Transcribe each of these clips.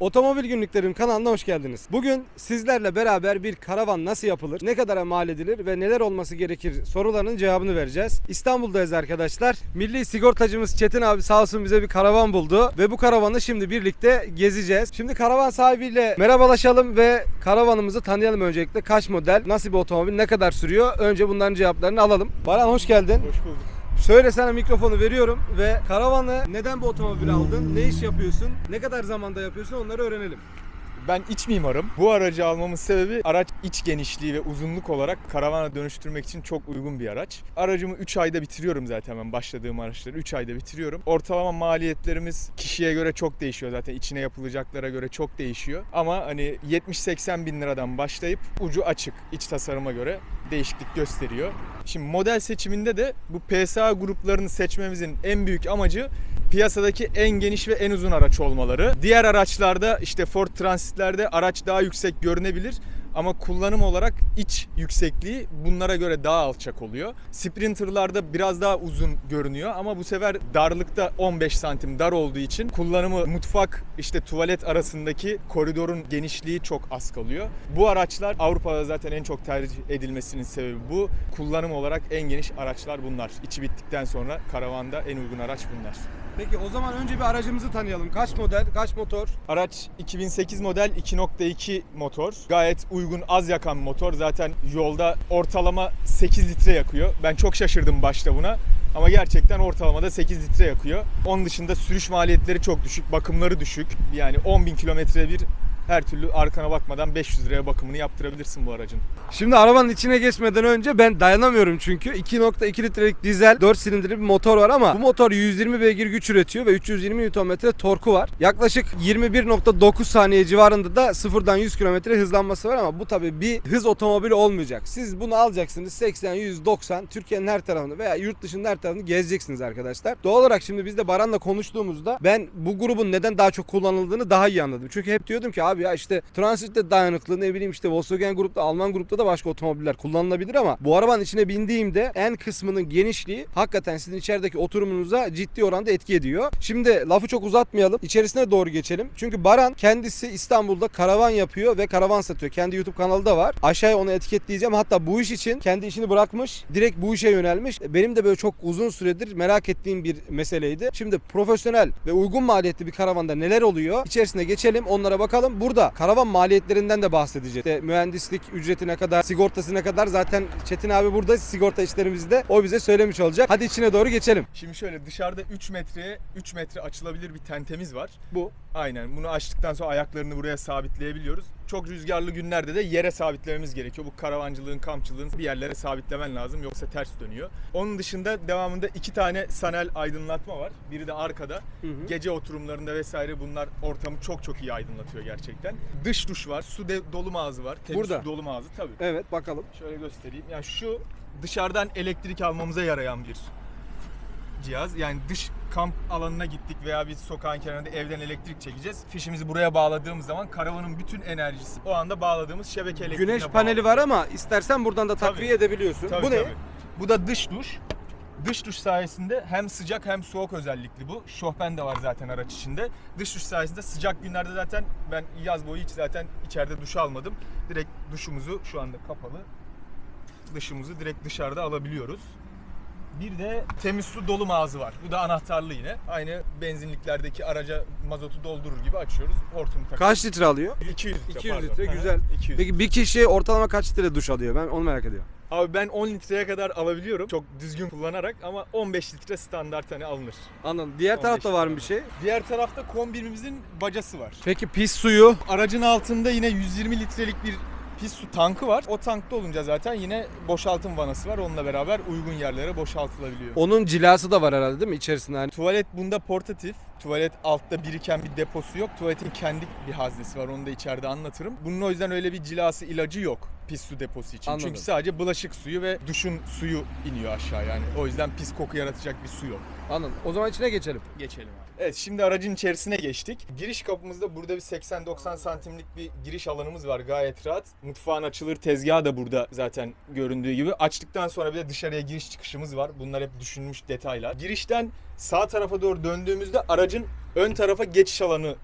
Otomobil Günlüklerim kanalına hoş geldiniz. Bugün sizlerle beraber bir karavan nasıl yapılır, ne kadara mal edilir ve neler olması gerekir sorularının cevabını vereceğiz. İstanbul'dayız arkadaşlar. Milli sigortacımız Çetin abi sağ olsun bize bir karavan buldu ve bu karavanı şimdi birlikte gezeceğiz. Şimdi karavan sahibiyle merhabalaşalım ve karavanımızı tanıyalım öncelikle. Kaç model, nasıl bir otomobil, ne kadar sürüyor? Önce bunların cevaplarını alalım. Baran hoş geldin. Hoş bulduk. Şöyle sana mikrofonu veriyorum ve karavanı neden bu otomobil aldın, ne iş yapıyorsun, ne kadar zamanda yapıyorsun onları öğrenelim. Ben iç mimarım. Bu aracı almamın sebebi araç iç genişliği ve uzunluk olarak karavana dönüştürmek için çok uygun bir araç. Aracımı 3 ayda bitiriyorum zaten ben başladığım araçları 3 ayda bitiriyorum. Ortalama maliyetlerimiz kişiye göre çok değişiyor zaten içine yapılacaklara göre çok değişiyor. Ama hani 70-80 bin liradan başlayıp ucu açık iç tasarıma göre değişiklik gösteriyor. Şimdi model seçiminde de bu PSA gruplarını seçmemizin en büyük amacı piyasadaki en geniş ve en uzun araç olmaları. Diğer araçlarda işte Ford Transit'lerde araç daha yüksek görünebilir ama kullanım olarak iç yüksekliği bunlara göre daha alçak oluyor. Sprinter'larda biraz daha uzun görünüyor ama bu sefer darlıkta 15 santim dar olduğu için kullanımı mutfak işte tuvalet arasındaki koridorun genişliği çok az kalıyor. Bu araçlar Avrupa'da zaten en çok tercih edilmesinin sebebi bu. Kullanım olarak en geniş araçlar bunlar. İçi bittikten sonra karavanda en uygun araç bunlar. Peki o zaman önce bir aracımızı tanıyalım. Kaç model, kaç motor? Araç 2008 model 2.2 motor. Gayet uygun, az yakan motor. Zaten yolda ortalama 8 litre yakıyor. Ben çok şaşırdım başta buna. Ama gerçekten ortalamada 8 litre yakıyor. Onun dışında sürüş maliyetleri çok düşük, bakımları düşük. Yani 10.000 kilometre bir her türlü arkana bakmadan 500 liraya bakımını yaptırabilirsin bu aracın. Şimdi arabanın içine geçmeden önce ben dayanamıyorum çünkü 2.2 litrelik dizel 4 silindirli bir motor var ama bu motor 120 beygir güç üretiyor ve 320 Nm torku var. Yaklaşık 21.9 saniye civarında da sıfırdan 100 km hızlanması var ama bu tabi bir hız otomobili olmayacak. Siz bunu alacaksınız 80, 100, 90 Türkiye'nin her tarafını veya yurt dışının her tarafını gezeceksiniz arkadaşlar. Doğal olarak şimdi biz de Baran'la konuştuğumuzda ben bu grubun neden daha çok kullanıldığını daha iyi anladım. Çünkü hep diyordum ki abi ya işte Transit'te dayanıklı ne bileyim işte Volkswagen grupta Alman grupta da başka otomobiller kullanılabilir ama bu arabanın içine bindiğimde en kısmının genişliği hakikaten sizin içerideki oturumunuza ciddi oranda etki ediyor. Şimdi lafı çok uzatmayalım. İçerisine doğru geçelim. Çünkü Baran kendisi İstanbul'da karavan yapıyor ve karavan satıyor. Kendi YouTube kanalı da var. Aşağıya onu etiketleyeceğim. Hatta bu iş için kendi işini bırakmış. Direkt bu işe yönelmiş. Benim de böyle çok uzun süredir merak ettiğim bir meseleydi. Şimdi profesyonel ve uygun maliyetli bir karavanda neler oluyor? İçerisine geçelim. Onlara bakalım. Burada karavan maliyetlerinden de bahsedeceğiz. İşte mühendislik ücreti ne kadar, sigortası ne kadar zaten Çetin abi burada sigorta işlerimizde o bize söylemiş olacak. Hadi içine doğru geçelim. Şimdi şöyle dışarıda 3 metreye 3 metre açılabilir bir tentemiz var. Bu. Aynen bunu açtıktan sonra ayaklarını buraya sabitleyebiliyoruz. Çok rüzgarlı günlerde de yere sabitlememiz gerekiyor. Bu karavancılığın, kampçılığın bir yerlere sabitlemen lazım yoksa ters dönüyor. Onun dışında devamında iki tane sanel aydınlatma var. Biri de arkada. Hı hı. Gece oturumlarında vesaire bunlar ortamı çok çok iyi aydınlatıyor gerçekten. Dış duş var, su de, dolum ağzı var. Temiz Burada. su dolum ağzı tabii. Evet bakalım. Şöyle göstereyim. Yani şu dışarıdan elektrik almamıza yarayan bir cihaz. Yani dış kamp alanına gittik veya bir sokağın kenarında evden elektrik çekeceğiz. Fişimizi buraya bağladığımız zaman karavanın bütün enerjisi o anda bağladığımız şebeke elektriğine Güneş paneli var ama istersen buradan da takviye Tabii. edebiliyorsun. Tabii, bu ne? tabii. Bu da dış duş. Dış duş sayesinde hem sıcak hem soğuk özellikli bu. Şofben de var zaten araç içinde. Dış duş sayesinde sıcak günlerde zaten ben yaz boyu hiç zaten içeride duş almadım. Direkt duşumuzu şu anda kapalı. Dışımızı direkt dışarıda alabiliyoruz. Bir de temiz su dolum ağzı var. Bu da anahtarlı yine. Aynı benzinliklerdeki araca mazotu doldurur gibi açıyoruz. Hortumu takıyoruz. Kaç litre alıyor? 200 litre 200 pardon. litre Aha, güzel. 200. Peki bir kişi ortalama kaç litre duş alıyor? Ben onu merak ediyorum. Abi ben 10 litreye kadar alabiliyorum. Çok düzgün kullanarak ama 15 litre standart hani alınır. Anladım. Diğer 15 tarafta var mı bir şey? Diğer tarafta kombinimizin bacası var. Peki pis suyu? Aracın altında yine 120 litrelik bir pis su tankı var. O tankta olunca zaten yine boşaltım vanası var. Onunla beraber uygun yerlere boşaltılabiliyor. Onun cilası da var herhalde değil mi içerisinde? Hani Tuvalet bunda portatif. Tuvalet altta biriken bir deposu yok. Tuvaletin kendi bir haznesi var. Onu da içeride anlatırım. Bunun o yüzden öyle bir cilası ilacı yok pis su deposu için. Anladım. Çünkü sadece bulaşık suyu ve duşun suyu iniyor aşağı yani. O yüzden pis koku yaratacak bir su yok. Anladım. O zaman içine geçelim. Geçelim abi. Evet şimdi aracın içerisine geçtik. Giriş kapımızda burada bir 80-90 santimlik bir giriş alanımız var gayet rahat. Mutfağın açılır tezgahı da burada zaten göründüğü gibi. Açtıktan sonra bir de dışarıya giriş çıkışımız var. Bunlar hep düşünülmüş detaylar. Girişten sağ tarafa doğru döndüğümüzde aracın ön tarafa geçiş alanı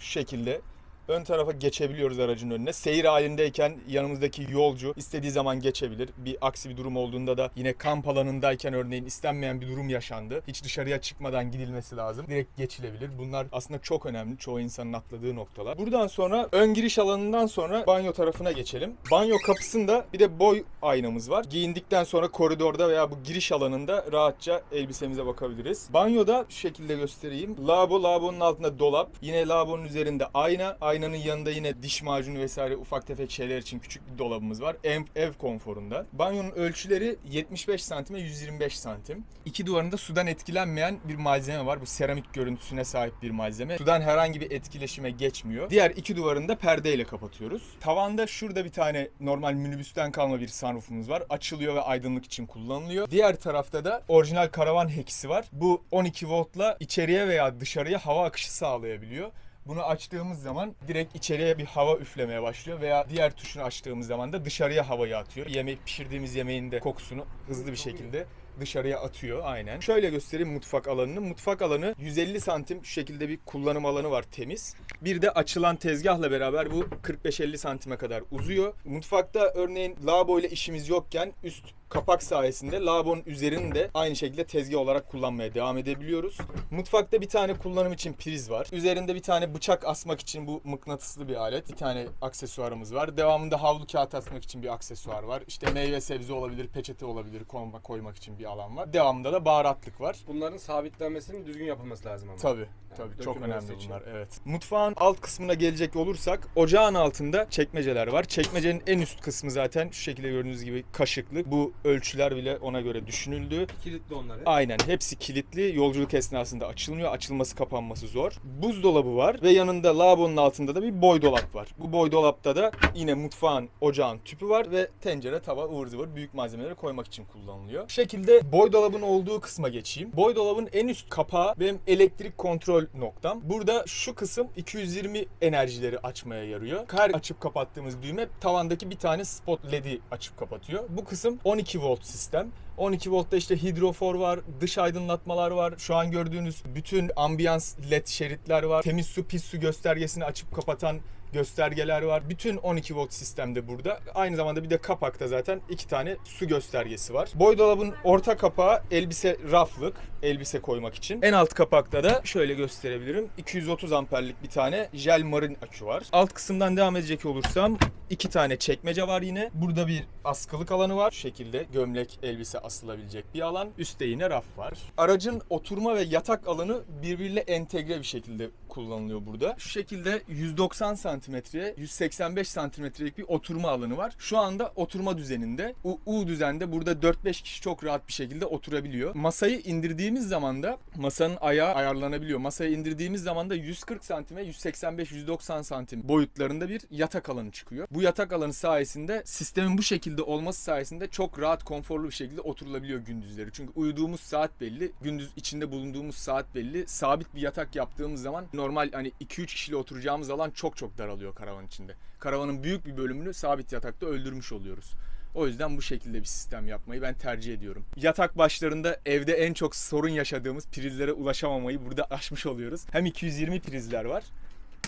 Şu şekilde ön tarafa geçebiliyoruz aracın önüne. Seyir halindeyken yanımızdaki yolcu istediği zaman geçebilir. Bir aksi bir durum olduğunda da yine kamp alanındayken örneğin istenmeyen bir durum yaşandı. Hiç dışarıya çıkmadan gidilmesi lazım. Direkt geçilebilir. Bunlar aslında çok önemli. Çoğu insanın atladığı noktalar. Buradan sonra ön giriş alanından sonra banyo tarafına geçelim. Banyo kapısında bir de boy aynamız var. Giyindikten sonra koridorda veya bu giriş alanında rahatça elbisemize bakabiliriz. Banyoda şu şekilde göstereyim. Lavabo, lavabonun altında dolap. Yine lavabonun üzerinde ayna. Aynanın yanında yine diş macunu vesaire ufak tefek şeyler için küçük bir dolabımız var. Ev, ev konforunda. Banyonun ölçüleri 75 santime 125 santim. İki duvarında sudan etkilenmeyen bir malzeme var. Bu seramik görüntüsüne sahip bir malzeme. Sudan herhangi bir etkileşime geçmiyor. Diğer iki duvarını da perdeyle kapatıyoruz. Tavanda şurada bir tane normal minibüsten kalma bir sunroofumuz var. Açılıyor ve aydınlık için kullanılıyor. Diğer tarafta da orijinal karavan heksi var. Bu 12 voltla içeriye veya dışarıya hava akışı sağlayabiliyor. Bunu açtığımız zaman direkt içeriye bir hava üflemeye başlıyor veya diğer tuşunu açtığımız zaman da dışarıya havayı atıyor. Yemek pişirdiğimiz yemeğin de kokusunu hızlı bir şekilde dışarıya atıyor aynen. Şöyle göstereyim mutfak alanını. Mutfak alanı 150 santim şu şekilde bir kullanım alanı var temiz. Bir de açılan tezgahla beraber bu 45-50 santime kadar uzuyor. Mutfakta örneğin lavabo ile işimiz yokken üst kapak sayesinde lavabonun üzerini de aynı şekilde tezgah olarak kullanmaya devam edebiliyoruz. Mutfakta bir tane kullanım için priz var. Üzerinde bir tane bıçak asmak için bu mıknatıslı bir alet. Bir tane aksesuarımız var. Devamında havlu kağıt asmak için bir aksesuar var. İşte meyve sebze olabilir, peçete olabilir koyma, koymak için bir alan var. Devamında da baharatlık var. Bunların sabitlenmesinin düzgün yapılması lazım ama. Tabii. Tabii çok önemli için. bunlar. Evet. Mutfağın alt kısmına gelecek olursak ocağın altında çekmeceler var. Çekmecenin en üst kısmı zaten şu şekilde gördüğünüz gibi kaşıklı. Bu ölçüler bile ona göre düşünüldü. Kilitli onları. Aynen hepsi kilitli. Yolculuk esnasında açılmıyor. Açılması kapanması zor. Buzdolabı var ve yanında lavabonun altında da bir boy dolap var. Bu boy dolapta da yine mutfağın, ocağın tüpü var ve tencere, tava, ıvır zıvır büyük malzemeleri koymak için kullanılıyor. Bu şekilde boy dolabın olduğu kısma geçeyim. Boy dolabın en üst kapağı benim elektrik kontrol noktam. Burada şu kısım 220 enerjileri açmaya yarıyor. Her açıp kapattığımız düğme tavandaki bir tane spot led'i açıp kapatıyor. Bu kısım 12 volt sistem. 12 voltta işte hidrofor var, dış aydınlatmalar var. Şu an gördüğünüz bütün ambiyans led şeritler var. Temiz su, pis su göstergesini açıp kapatan göstergeler var. Bütün 12 volt sistemde burada. Aynı zamanda bir de kapakta zaten iki tane su göstergesi var. Boy dolabın orta kapağı elbise raflık, elbise koymak için. En alt kapakta da şöyle gösterebilirim. 230 amperlik bir tane jel marin akü var. Alt kısımdan devam edecek olursam iki tane çekmece var yine. Burada bir askılık alanı var. Şu şekilde gömlek, elbise asılabilecek bir alan. Üstte yine raf var. Aracın oturma ve yatak alanı birbiriyle entegre bir şekilde kullanılıyor burada. Şu şekilde 190 santimetreye 185 santimetrelik bir oturma alanı var. Şu anda oturma düzeninde. U, U düzende burada 4-5 kişi çok rahat bir şekilde oturabiliyor. Masayı indirdiğimiz zaman da masanın ayağı ayarlanabiliyor. Masayı indirdiğimiz zaman da 140 santime 185-190 santim boyutlarında bir yatak alanı çıkıyor. Bu yatak alanı sayesinde sistemin bu şekilde olması sayesinde çok rahat konforlu bir şekilde oturulabiliyor gündüzleri. Çünkü uyuduğumuz saat belli, gündüz içinde bulunduğumuz saat belli. Sabit bir yatak yaptığımız zaman normal hani 2-3 kişiyle oturacağımız alan çok çok daralıyor karavan içinde. Karavanın büyük bir bölümünü sabit yatakta öldürmüş oluyoruz. O yüzden bu şekilde bir sistem yapmayı ben tercih ediyorum. Yatak başlarında evde en çok sorun yaşadığımız prizlere ulaşamamayı burada aşmış oluyoruz. Hem 220 prizler var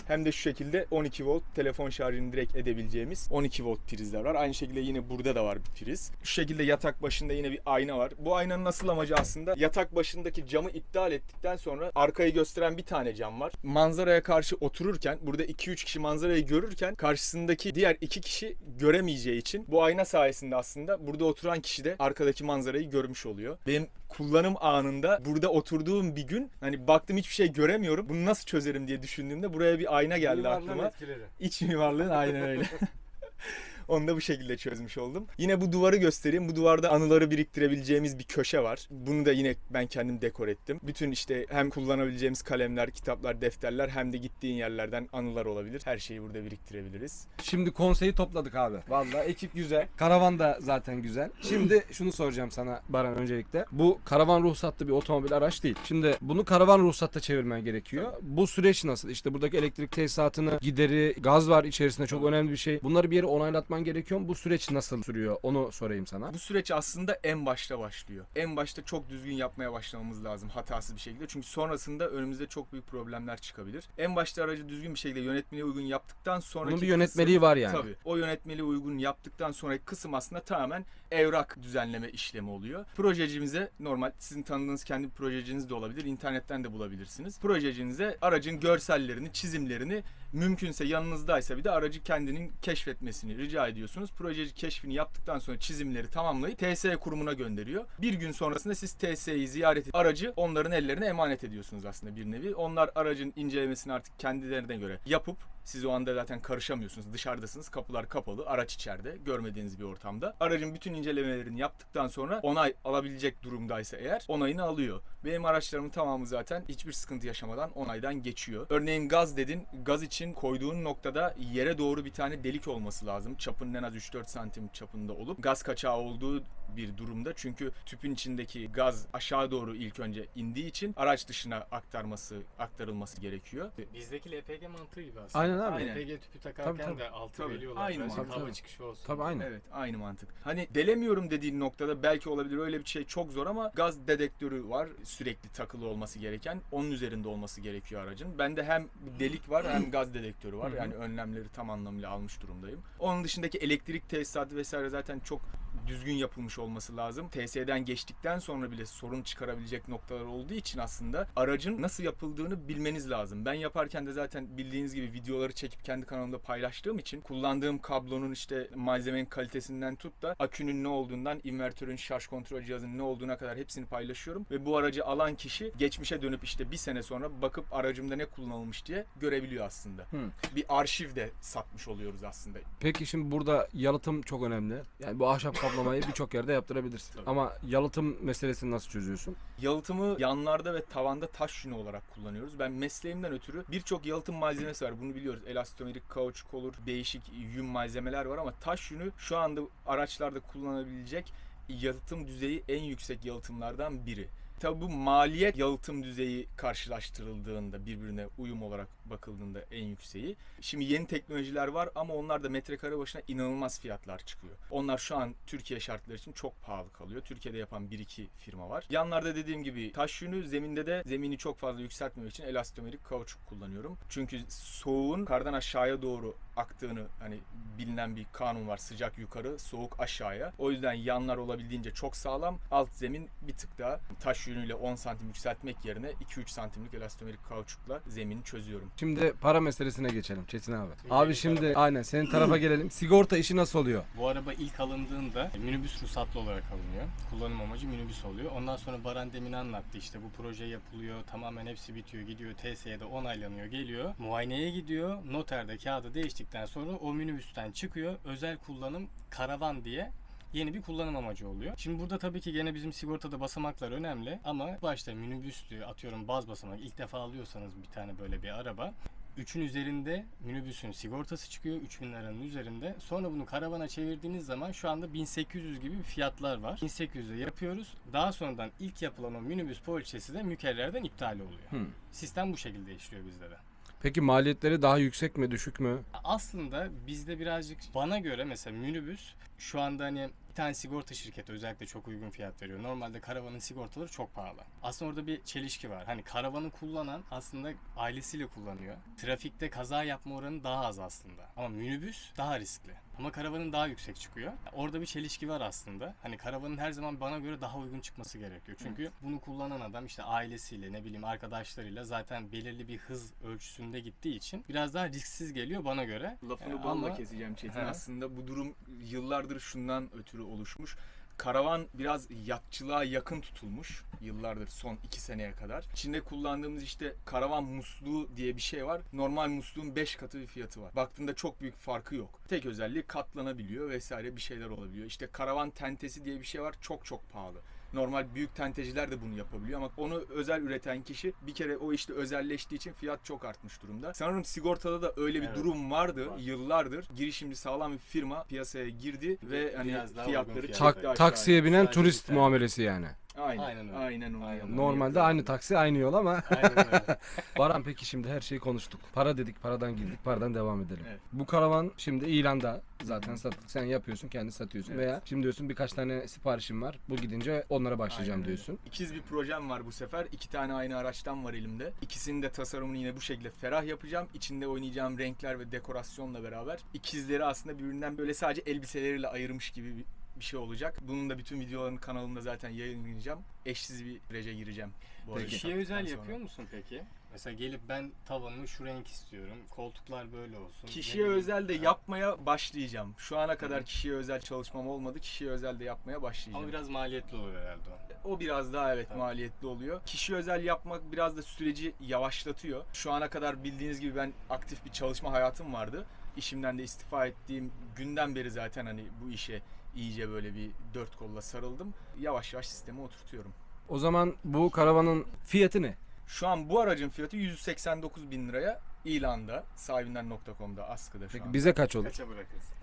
hem de şu şekilde 12 volt telefon şarjını direkt edebileceğimiz 12 volt prizler var. Aynı şekilde yine burada da var bir priz. Şu şekilde yatak başında yine bir ayna var. Bu aynanın asıl amacı aslında yatak başındaki camı iptal ettikten sonra arkayı gösteren bir tane cam var. Manzaraya karşı otururken burada 2-3 kişi manzarayı görürken karşısındaki diğer 2 kişi göremeyeceği için bu ayna sayesinde aslında burada oturan kişi de arkadaki manzarayı görmüş oluyor. Benim kullanım anında burada oturduğum bir gün hani baktım hiçbir şey göremiyorum. Bunu nasıl çözerim diye düşündüğümde buraya bir ayna geldi Mimarlığın aklıma. etkileri. İç mimarlığın aynen öyle. Onu da bu şekilde çözmüş oldum. Yine bu duvarı göstereyim. Bu duvarda anıları biriktirebileceğimiz bir köşe var. Bunu da yine ben kendim dekor ettim. Bütün işte hem kullanabileceğimiz kalemler, kitaplar, defterler hem de gittiğin yerlerden anılar olabilir. Her şeyi burada biriktirebiliriz. Şimdi konseyi topladık abi. Vallahi ekip güzel. Karavan da zaten güzel. Şimdi şunu soracağım sana Baran öncelikle. Bu karavan ruhsatlı bir otomobil araç değil. Şimdi bunu karavan ruhsatta çevirmen gerekiyor. Bu süreç nasıl? İşte buradaki elektrik tesisatını, gideri, gaz var içerisinde çok önemli bir şey. Bunları bir yere onaylatman yapman gerekiyor mu? Bu süreç nasıl sürüyor? Onu sorayım sana. Bu süreç aslında en başta başlıyor. En başta çok düzgün yapmaya başlamamız lazım hatasız bir şekilde. Çünkü sonrasında önümüzde çok büyük problemler çıkabilir. En başta aracı düzgün bir şekilde yönetmeliğe uygun yaptıktan sonraki Bunun bir yönetmeliği var yani. Tabii. O yönetmeliğe uygun yaptıktan sonraki kısım aslında tamamen evrak düzenleme işlemi oluyor. Projecimize normal sizin tanıdığınız kendi projeciniz de olabilir. internetten de bulabilirsiniz. Projecinize aracın görsellerini, çizimlerini mümkünse yanınızdaysa bir de aracı kendinin keşfetmesini rica ediyorsunuz. Projeci keşfini yaptıktan sonra çizimleri tamamlayıp TSE kurumuna gönderiyor. Bir gün sonrasında siz TSE'yi ziyaret edip aracı onların ellerine emanet ediyorsunuz aslında bir nevi. Onlar aracın incelemesini artık kendilerine göre yapıp siz o anda zaten karışamıyorsunuz. Dışarıdasınız. Kapılar kapalı. Araç içeride. Görmediğiniz bir ortamda. Aracın bütün incelemelerini yaptıktan sonra onay alabilecek durumdaysa eğer onayını alıyor. Benim araçlarımın tamamı zaten hiçbir sıkıntı yaşamadan onaydan geçiyor. Örneğin gaz dedin. Gaz için koyduğun noktada yere doğru bir tane delik olması lazım. Çapının en az 3-4 santim çapında olup gaz kaçağı olduğu bir durumda. Çünkü tüpün içindeki gaz aşağı doğru ilk önce indiği için araç dışına aktarması aktarılması gerekiyor. Bizdeki LPG mantığı gibi aslında. Aynen abi. Aynen. LPG tüpü takarken Tabii, tabii. de altı Tabii, veriyorlar. aynı Aynı mantık. hava Tabii. çıkışı olsun. Tabii aynen. Evet aynı mantık. Hani delemiyorum dediğin noktada belki olabilir öyle bir şey çok zor ama gaz dedektörü var sürekli takılı olması gereken. Onun üzerinde olması gerekiyor aracın. Bende hem delik var hem gaz dedektörü var. Yani önlemleri tam anlamıyla almış durumdayım. Onun dışındaki elektrik tesisatı vesaire zaten çok düzgün yapılmış olması lazım. TSE'den geçtikten sonra bile sorun çıkarabilecek noktalar olduğu için aslında aracın nasıl yapıldığını bilmeniz lazım. Ben yaparken de zaten bildiğiniz gibi videoları çekip kendi kanalımda paylaştığım için kullandığım kablonun işte malzemenin kalitesinden tut da akünün ne olduğundan invertörün şarj kontrol cihazının ne olduğuna kadar hepsini paylaşıyorum ve bu aracı alan kişi geçmişe dönüp işte bir sene sonra bakıp aracımda ne kullanılmış diye görebiliyor aslında. Hı. Bir arşiv de satmış oluyoruz aslında. Peki şimdi burada yalıtım çok önemli. Yani bu ahşap kaplamayı birçok yerde yaptırabilirsin. Tabii. Ama yalıtım meselesini nasıl çözüyorsun? Yalıtımı yanlarda ve tavanda taş yünü olarak kullanıyoruz. Ben mesleğimden ötürü birçok yalıtım malzemesi var. Bunu biliyoruz. Elastomerik kauçuk olur, değişik yün malzemeler var ama taş yünü şu anda araçlarda kullanabilecek yalıtım düzeyi en yüksek yalıtımlardan biri. Tabi bu maliyet yalıtım düzeyi karşılaştırıldığında birbirine uyum olarak bakıldığında en yükseği. Şimdi yeni teknolojiler var ama onlar da metrekare başına inanılmaz fiyatlar çıkıyor. Onlar şu an Türkiye şartları için çok pahalı kalıyor. Türkiye'de yapan 1-2 firma var. Yanlarda dediğim gibi taş yünü, zeminde de zemini çok fazla yükseltmemek için elastomerik kauçuk kullanıyorum. Çünkü soğuğun kardan aşağıya doğru aktığını hani bilinen bir kanun var. Sıcak yukarı, soğuk aşağıya. O yüzden yanlar olabildiğince çok sağlam. Alt zemin bir tık daha taş yünüyle 10 santim yükseltmek yerine 2-3 santimlik elastomerik kauçukla zemini çözüyorum. Şimdi para meselesine geçelim Çetin abi. Şimdi Abi şimdi taraf- aynen senin tarafa gelelim. Sigorta işi nasıl oluyor? Bu araba ilk alındığında minibüs ruhsatlı olarak alınıyor. Kullanım amacı minibüs oluyor. Ondan sonra Baran demin anlattı işte bu proje yapılıyor. Tamamen hepsi bitiyor. Gidiyor TSE'de onaylanıyor. Geliyor. Muayeneye gidiyor. Noterde kağıdı değiştikten sonra o minibüsten çıkıyor. Özel kullanım karavan diye yeni bir kullanım amacı oluyor. Şimdi burada tabii ki gene bizim sigortada basamaklar önemli ama başta minibüslü atıyorum baz basamak ilk defa alıyorsanız bir tane böyle bir araba 3'ün üzerinde minibüsün sigortası çıkıyor 3000 liranın üzerinde. Sonra bunu karavana çevirdiğiniz zaman şu anda 1800 gibi fiyatlar var. 1800'e yapıyoruz. Daha sonradan ilk yapılan o minibüs poliçesi de mükerrerden iptal oluyor. Hı. Sistem bu şekilde işliyor bizde de. Peki maliyetleri daha yüksek mi düşük mü? Aslında bizde birazcık bana göre mesela minibüs şu anda hani tane sigorta şirketi özellikle çok uygun fiyat veriyor. Normalde karavanın sigortaları çok pahalı. Aslında orada bir çelişki var. Hani karavanı kullanan aslında ailesiyle kullanıyor. Trafikte kaza yapma oranı daha az aslında. Ama minibüs daha riskli. Ama karavanın daha yüksek çıkıyor. Orada bir çelişki var aslında. Hani karavanın her zaman bana göre daha uygun çıkması gerekiyor. Çünkü bunu kullanan adam işte ailesiyle ne bileyim arkadaşlarıyla zaten belirli bir hız ölçüsünde gittiği için biraz daha risksiz geliyor bana göre. Lafını Ee, balla ama- keseceğim Çetin. He. Aslında bu durum yıllardır şundan ötürü oluşmuş. Karavan biraz yatçılığa yakın tutulmuş yıllardır son iki seneye kadar. İçinde kullandığımız işte karavan musluğu diye bir şey var. Normal musluğun 5 katı bir fiyatı var. Baktığında çok büyük farkı yok. Tek özelliği katlanabiliyor vesaire bir şeyler olabiliyor. İşte karavan tentesi diye bir şey var. Çok çok pahalı. Normal büyük tenteciler de bunu yapabiliyor ama onu özel üreten kişi bir kere o işte özelleştiği için fiyat çok artmış durumda. Sanırım sigortada da öyle bir Evet. durum vardı Var. yıllardır. Girişimci sağlam bir firma piyasaya girdi ve hani Biraz fiyatları fiyat. Tak, taksiye binen Sadece turist muamelesi yani. Aynen. Aynen öyle. Aynen onu Aynen. Normalde aynı taksi aynı yol ama Aynen öyle. Baran peki şimdi her şeyi konuştuk. Para dedik, paradan girdik, paradan devam edelim. Evet. Bu karavan şimdi ilanda zaten satılık. Sen yapıyorsun, kendi satıyorsun Evet. veya şimdi diyorsun birkaç tane siparişim var. Bu gidince onlara başlayacağım Aynen öyle. diyorsun. İkiz bir projem var bu sefer. İki tane aynı araçtan var elimde. İkisinin de tasarımını yine bu şekilde ferah yapacağım. İçinde oynayacağım renkler ve dekorasyonla beraber. İkizleri aslında birbirinden böyle sadece elbiseleriyle ayırmış gibi bir bir şey olacak. Bunun da bütün videolarını kanalımda zaten yayınlayacağım. Eşsiz bir sürece gireceğim. Bu Peki. sattıktan özel sonra. yapıyor musun peki? Mesela gelip ben tavanımı şu renk istiyorum. Koltuklar böyle olsun. Kişiye Ne bileyim. özel de Ha. yapmaya başlayacağım. Şu ana kadar kişiye özel çalışmam olmadı. Kişiye özel de yapmaya başlayacağım. Ama biraz maliyetli olur herhalde o. O biraz daha evet Tabii. maliyetli oluyor. Kişi özel yapmak biraz da süreci yavaşlatıyor. Şu ana kadar bildiğiniz gibi ben aktif bir çalışma hayatım vardı. İşimden de istifa ettiğim günden beri zaten hani bu işe iyice böyle bir dört kolla sarıldım. Yavaş yavaş sisteme oturtuyorum. O zaman bu karavanın fiyatı ne? Şu an bu aracın fiyatı 189 bin liraya ilanda sahibinden.com'da askıda şu Peki an. bize kaç olur? Kaça bırakırsın?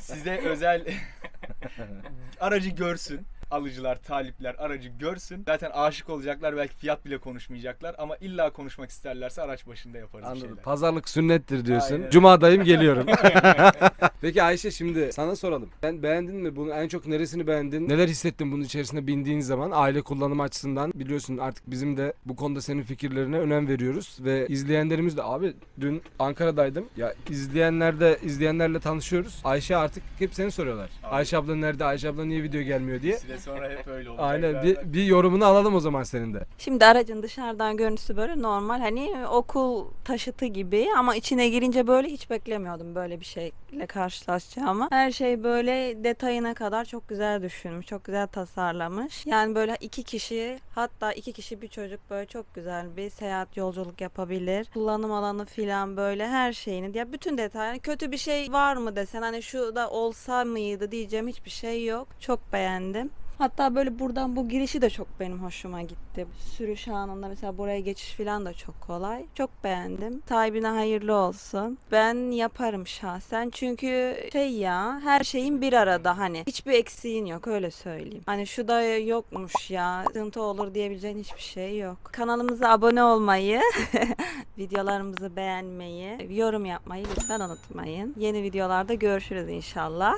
Size özel aracı görsün. Alıcılar, talipler aracı görsün. Zaten aşık olacaklar belki fiyat bile konuşmayacaklar ama illa konuşmak isterlerse araç başında yaparız Anladım. şeyler. Pazarlık sünnettir diyorsun. Aynen. Cuma'dayım geliyorum. Peki Ayşe şimdi sana soralım. Sen beğendin mi bunu? En çok neresini beğendin? Neler hissettin bunun içerisinde bindiğin zaman? Aile kullanımı açısından biliyorsun artık bizim de bu konuda senin fikirlerine önem veriyoruz ve izleyenlerimiz de abi dün Ankara'daydım. Ya izleyenler de izleyenlerle tanışıyoruz. Ayşe artık hep seni soruyorlar. Abi. Ayşe abla nerede? Ayşe abla niye video gelmiyor diye. Süre sonra hep öyle olacak. Aynen bir, bir yorumunu alalım o zaman senin de. Şimdi aracın dışarıdan görüntüsü böyle normal hani okul taşıtı gibi ama içine girince böyle hiç beklemiyordum böyle bir şeyle karşılaşacağımı. Her şey böyle detayına kadar çok güzel düşünmüş, çok güzel tasarlamış. Yani böyle iki kişi hatta iki kişi bir çocuk böyle çok güzel bir seyahat yolculuk yapabilir. Kullanım alanı filan böyle her şeyini ya bütün detayları kötü bir şey var mı desen hani şu da olsa mıydı diyeceğim hiçbir şey yok. Çok beğendim. Hatta böyle buradan bu girişi de çok benim hoşuma gitti. Sürüş anında mesela buraya geçiş falan da çok kolay. Çok beğendim. Sahibine hayırlı olsun. Ben yaparım şahsen. Çünkü şey ya her şeyin bir arada hani. Hiçbir eksiğin yok öyle söyleyeyim. Hani şu da yokmuş ya. Sıkıntı olur diyebileceğin hiçbir şey yok. Kanalımıza abone olmayı, videolarımızı beğenmeyi, yorum yapmayı lütfen unutmayın. Yeni videolarda görüşürüz inşallah.